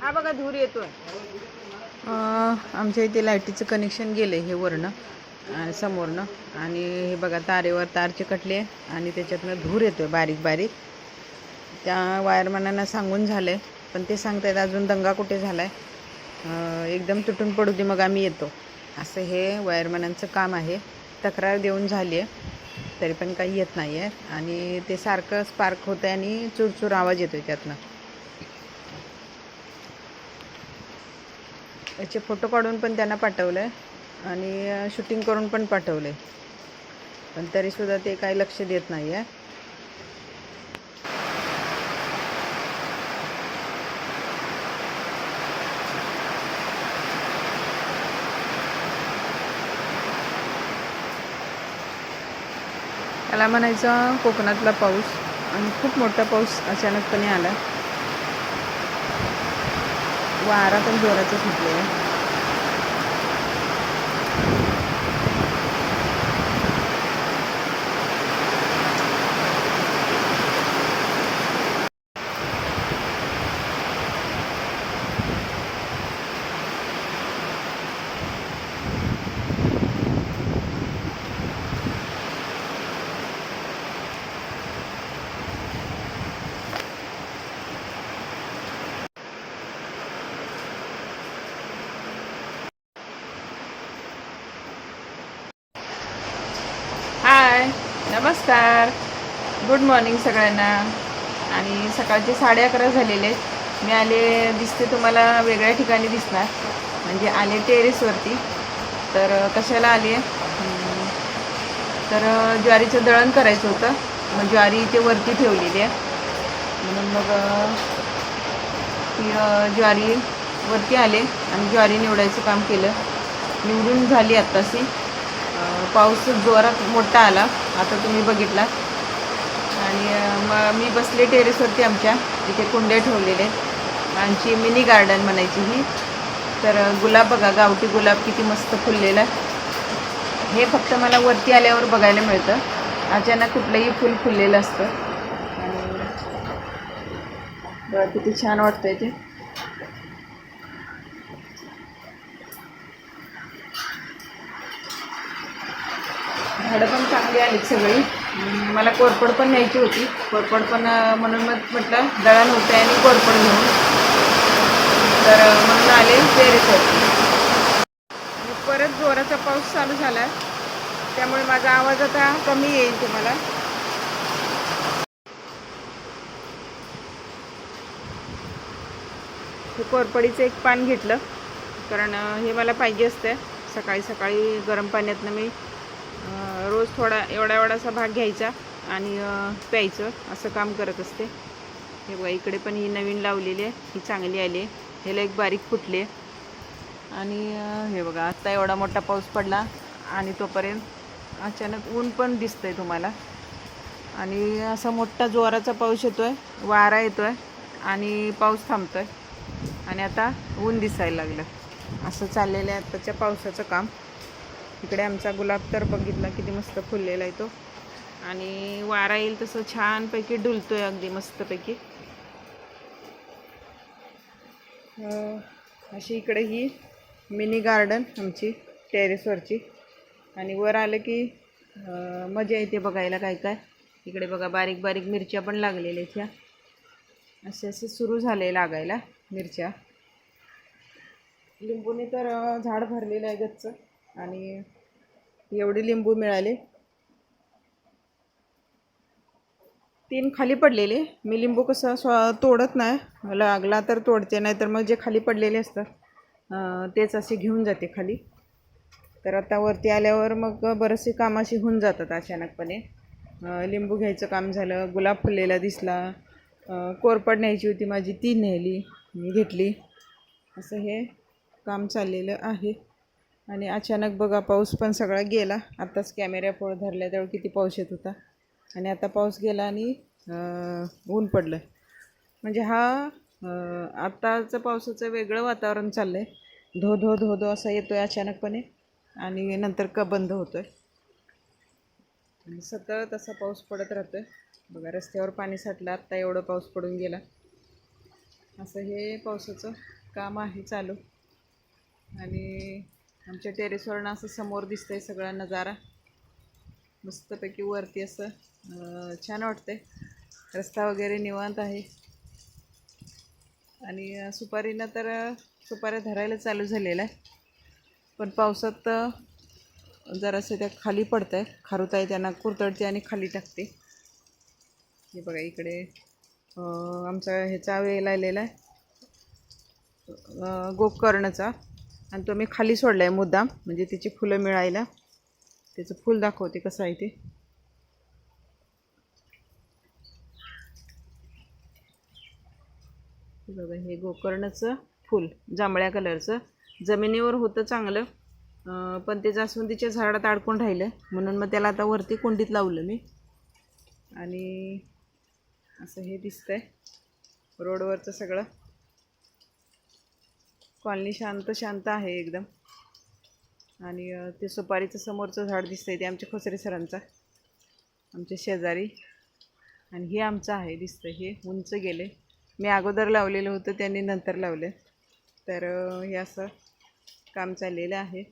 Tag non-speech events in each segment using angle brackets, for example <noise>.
हा बघा धूर येतोय. आमच्या इथे लाईटीचं कनेक्शन गेलं हे वरनं आणि समोरनं. आणि हे बघा तारेवर तार चिकटले आणि त्याच्यातनं धूर येतोय बारीक बारीक. त्या वायरमॅनांना सांगून झालं आहे पण ते सांगतायत अजून दंगा कुठे झाला आहे एकदम तुटून पडू दे मग आम्ही येतो. असं हे वायरमॅनांचं काम आहे. तक्रार देऊन झाली आहे तरी पण काही येत नाही आहे आणि ते सारखं स्पार्क होतं आणि चुरचूर आवाज येतोय त्यातनं. याचे फोटो काढून पण त्यांना पाठवलं आहे आणि शूटिंग करून पण पाठवलं. आहे पण तरीसुद्धा ते काही लक्ष देत नाही आहे त्याला म्हणायचं कोकणातला पाऊस. आणि खूप मोठा पाऊस अचानकपणे आला. वारा पण जोराचा सुटले आहे हाय नमस्कार. गुड मॉर्निंग सगळ्यांना. आणि सकाळचे साडे अकरा झालेले आहेत. मी आले दिसते तुम्हाला वेगळ्या ठिकाणी दिसणार. म्हणजे आले टेरेसवरती तर कशाला आली? आहे तर ज्वारीचं दळण करायचं होतं. मग ज्वारी इथे वरती ठेवलेली आहे. म्हणून मग ती ज्वारी वरती आले आणि ज्वारी निवडायचं काम केलं. निवडून झाली आत्ताशी पाऊस जोरात मोठा आला. आता तुम्ही बघितला. आणि मग मी बसले टेरेसवरती आमच्या इथे कुंड्या ठेवलेले. आमची मिनी गार्डन म्हणायची ही. तर गुलाब बघा गावठी गुलाब किती मस्त फुललेला. आहे हे फक्त मला वरती आल्यावर बघायला मिळतं. अचानक कुठलंही फुल फुललेलं असतं. आणि किती छान वाटतंय ते. झाडं पण चांगली आलीत सगळी. मला कोरपड पण न्यायची होती. कोरपड पण म्हणून मग म्हटलं दळण होते आणि कोरपड घेऊन. तर म्हणून आले टेरेसवरती परत जोराचा पाऊस चालू झाला. त्यामुळे माझा आवाज आता कमी येईल तुम्हाला. हे कोरपडीचं एक पान घेतलं. कारण हे मला पाहिजे असतं सकाळी सकाळी गरम पाण्यातनं मी रोज थोडा एवढा एवढासा भाग घ्यायचा आणि प्यायचं. असं काम करत असते. हे बघा इकडे पण ही नवीन लावलेली आहे. ही चांगली आली आहे. ह्याला एक बारीक फुटले आणि हे बघा आत्ता एवढा मोठा पाऊस पडला आणि तोपर्यंत अचानक ऊन पण दिसतंय तुम्हाला. आणि असा मोठा जोराचा पाऊस येतो आहे वारा येतो आहे आणि पाऊस थांबतो आहे आणि आता ऊन दिसायला लागलं. असं चाललेलं आहे आत्ताच्या पावसाचं काम. इकडे आमचा गुलाब तर बघितला किती मस्त फुललेला आहे तो. आणि वारा येईल तसं छानपैकी डुलतोय अगदी मस्तपैकी. अशी इकडे ही मिनी गार्डन आमची टेरेसवरची. आणि वर आलं की मजा येते बघायला काय काय. इकडे बघा बारीक बारीक मिरच्या पण लागलेल्या आहेत ह्या. असे असे सुरू झाले लागायला मिरच्या. लिंबूने तर झाड भरलेलं आहे गच्च. आणि एवढे लिंबू मिळाले. तीन खाली पडलेले. मी लिंबू कसं स्व तोडत नाही. लागला तर तोडते नाही तर मग जे खाली पडलेले असतात तेच असे घेऊन जाते खाली. तर आता वरती आल्यावर मग बरेचसे काम अशी होऊन जातात अचानकपणे. लिंबू घ्यायचं काम झालं गुलाब फुललेला दिसला. कोरपड न्यायची होती माझी ती नेली मी घेतली. असं हे काम चाललेलं आहे. आणि अचानक बघा पाऊस पण सगळा गेला. आत्ताच कॅमेऱ्या पोळ धरल्या त्यावेळी किती पाऊस येत होता. आणि आता पाऊस गेला आणि ऊन पडलं म्हणजे हा आत्ताचं पावसाचं वेगळं वातावरण चाललं आहे धो धो धो धो असा येतो आहे अचानकपणे. आणि नंतर क बंद होतो आहे सतत असा पाऊस पडत राहतो आहे बघा रस्त्यावर पाणी साठलं आत्ता एवढं पाऊस पडून गेला. असं हे पावसाचं काम आहे चालू. आणि आमच्या टेरेसवरनं असं समोर दिसतंय सगळा नजारा. मस्तपैकी वरती असं छान वाटतंय. रस्ता वगैरे निवांत आहे. आणि सुपारीनं तर सुपाऱ्या धरायला चालू झालेलं आहे पण पावसात जरासं त्या खाली पडत आहे खारुताई त्यांना कुरतडते आणि खाली टाकते. हे बघा इकडे आमचा ह्याचा वेल आलेला आहे. गोकर्णचा. आणि तो मी खाली सोडला आहे मुद्दाम म्हणजे तिची फुलं मिळायला. त्याचं फुल दाखवते कसं आहे ते. बघा हे गोकर्णाचं फुल जांभळ्या कलरचं. जमिनीवर होतं चांगलं पण ते जास्वंदीच्या झाडात अडकून राहिलं. म्हणून मग त्याला आता वरती कुंडीत लावलं मी. आणि असं हे दिसतंय रोडवरचं सगळं. कॉलनी शांत शांत आहे एकदम. आणि ते सुपारीचं समोरचं झाड दिसतंय ते आमच्या खोसरे सरांचा. आमच्या शेजारी. आणि हे आमचं आहे दिसतं हे उंच गेले. मी अगोदर लावलेलं होतं त्यांनी नंतर लावलं. तर हे असं काम चाललेलं आहे.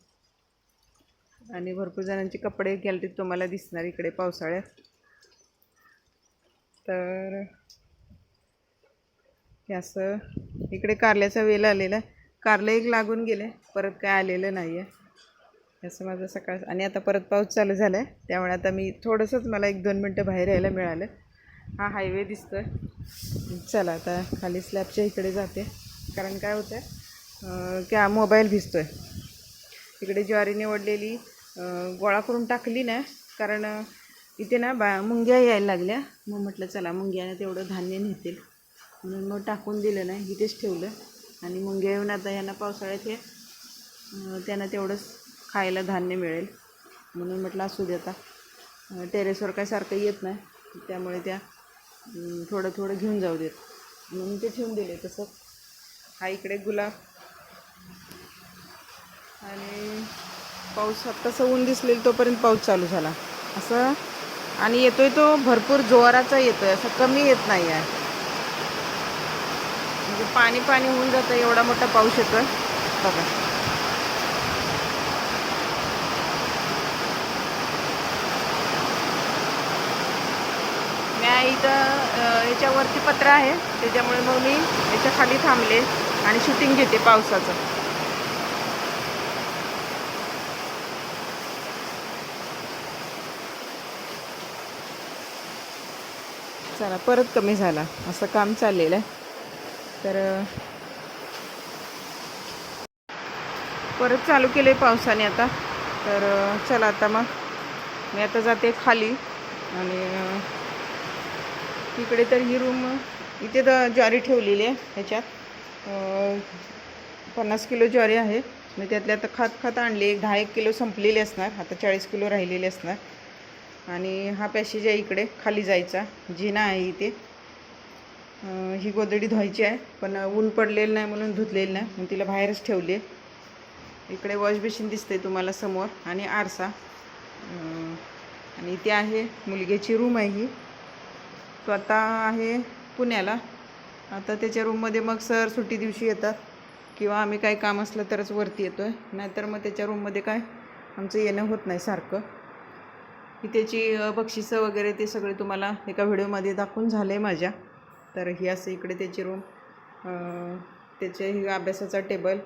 आणि भरपूर जणांचे कपडे गॅलरीत तुम्हाला दिसणार इकडे पावसाळ्यात. तर हे असं इकडे कारल्याचा वेल आलेला आहे. कारलं एक लागून गेले परत काय आलेलं नाही आहे असं माझं सकाळ आणि आता परत पाऊस चालू झाला आहे त्यामुळे आता मी थोडंसंच मला एक दोन मिनटं बाहेर यायला मिळालं. हा हायवे दिसतो आहे चला आता खाली स्लॅबच्या इकडे जाते. कारण काय होतं आहे क्या मोबाईल भिजतो आहे इकडे ज्वारी निवडलेली गोळा करून टाकली ना कारण इथे ना बा मुंग्या यायला लागल्या. मग म्हटलं चला मुंग्यानं तेवढं धान्य नेतील. म्हणून मग टाकून दिलं नाही इथेच ठेवलं. आणि मुंग्या येऊन आता यांना पावसाळ्यात हे त्यांना तेवढंच खायला धान्य मिळेल. म्हणून म्हटलं असू दे आता. टेरेसवर काय सारखं येत नाही. त्यामुळे त्या थोडं थोडं घेऊन जाऊ देत. म्हणून ते ठेवून दिले तसं. हा इकडे गुलाब. आणि पाऊस आत्ताचं ऊन दिसलेलं तोपर्यंत पाऊस चालू झाला. असं आणि येतोय तो भरपूर जोराचा येतोय. असं कमी येत नाही आहे. पाणी पाणी होऊन जातं एवढा मोठा पाऊस येतोय. बघा. मी इथं याच्यावरती पत्र आहे त्याच्यामुळे मग मी याच्या खाली थांबले आणि शूटिंग घेते पावसाचं. चला परत कमी झाला. असं काम चाललेलं आहे. तर परत चालू केलं आहे पावसाने आता. तर चला आता मग. मी आता जाते खाली. आणि तिकडे इकडे तर ही रूम इथे तर ज्वारी ठेवलेली आहे ह्याच्यात. पन्नास किलो ज्वारी आहे. मी त्यातल्या आता खात खात आणली. एक दहा एक किलो संपलेली असणार. आता चाळीस किलो राहिलेली असणार. आणि हा पॅसेज आहे इकडे खाली जायचा. जिना आहे इथे. ही गोदडी धुवायची आहे. पण ऊन पडलेलं नाही म्हणून धुतलेलं नाही. म्हणून तिला बाहेरच ठेवली आहे इकडे वॉश बेसिन दिसते तुम्हाला समोर आणि आरसा. आणि इथे आहे मुलग्याची रूम आहे ही. तो आता आहे पुण्याला. आता त्याच्या रूममध्ये मग सर सुट्टी दिवशी येतात. किंवा आम्ही काही काम असलं तरच वरती येतो आहे नाहीतर मग त्याच्या रूममध्ये काय? आमचं येणं होत नाही सारखं. की त्याची बक्षिसं वगैरे ते सगळे तुम्हाला एका व्हिडिओमध्ये दाखवून झालं आहे माझ्या. तर ही असं इकडे त्याची रूम त्याचे ही अभ्यासाचा टेबल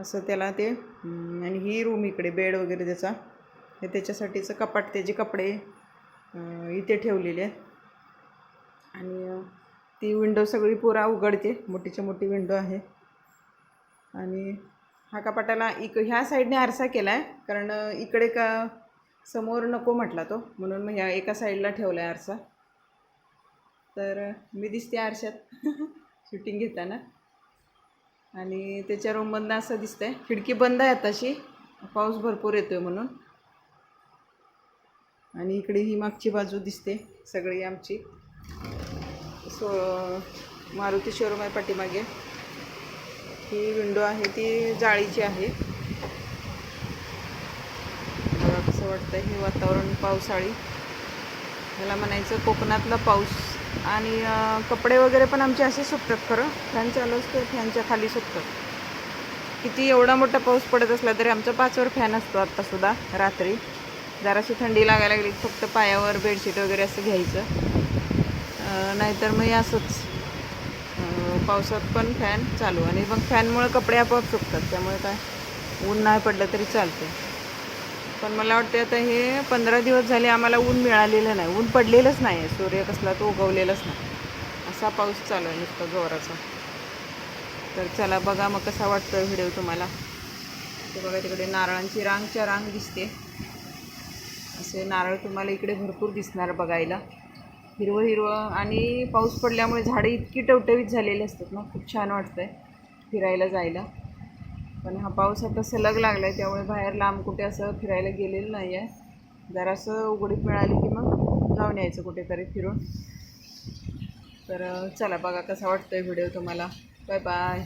असं त्याला ते आणि ही रूम इकडे बेड वगैरे त्याचा. हे त्याच्यासाठीचं कपाट त्याचे कपडे इथे ठेवलेले आहेत. आणि ती विंडो सगळी पुरा उघडते मोठीच्या मोठी विंडो आहे. आणि हा कपाटाला इक ह्या साईडने आरसा केला आहे कारण इकडे का समोर नको म्हटला तो. म्हणून मग ह्या एका साईडला ठेवला आहे आरसा. तर मी दिसते आरशात. <laughs> शूटिंग घेताना. आणि त्याच्या रूममधनं असं दिसतंय. खिडकी बंद आहे आताशी. पाऊस भरपूर येतोय म्हणून. आणि इकडे ही मागची बाजू दिसते सगळी आमची. सो मारुती शोरूम आहे पाठीमागे. ही विंडो आहे ती जाळीची आहे. मला कसं वाटतं हे वातावरण पावसाळी. मला म्हणायचं कोकणातला पाऊस. आणि कपडे वगैरे पण आमचे असे सुकतात खरं. फॅन चालू असतो फॅनच्या खाली सुकतात किती एवढा मोठा पाऊस पडत असला तरी आमचा पाचवर फॅन असतो आत्तासुद्धा रात्री. जराशी थंडी लागायला लागली की फक्त पायावर बेडशीट वगैरे असं घ्यायचं. नाहीतर मग असंच. पावसात पण फॅन चालू. आणि मग फॅनमुळे कपडे आपोआप सुकतात त्यामुळे काय ऊन नाही पडलं तरी चालते पण मला वाटते आता हे पंधरा दिवस झाले आम्हाला ऊन मिळालेलं नाही. ऊन पडलेलंच नाही. आहे सूर्य कसला तो उगवलेलाच नाही. असा पाऊस चालू आहे नुसता जोराचा. तर चला बघा मग कसा वाटतो व्हिडिओ तुम्हाला. ते बघा तिकडे नारळांची रांगच्या रांग दिसते. असे नारळ तुम्हाला इकडे भरपूर दिसणार बघायला. हिरवं हिरवं आणि पाऊस पडल्यामुळे झाडं इतकी टवटवीत झालेली असतात ना खूप छान वाटतं आहे फिरायला जायला. पण हा पाऊस आता सलग लागला आहे त्यामुळे बाहेर लांब कुठे असं फिरायला गेलेलं नाही आहे जरासं उघडीप मिळाली की मग जाऊन यायचं कुठेतरी फिरून. तर चला बघा कसा वाटतो आहे व्हिडिओ तुम्हाला. Bye bye.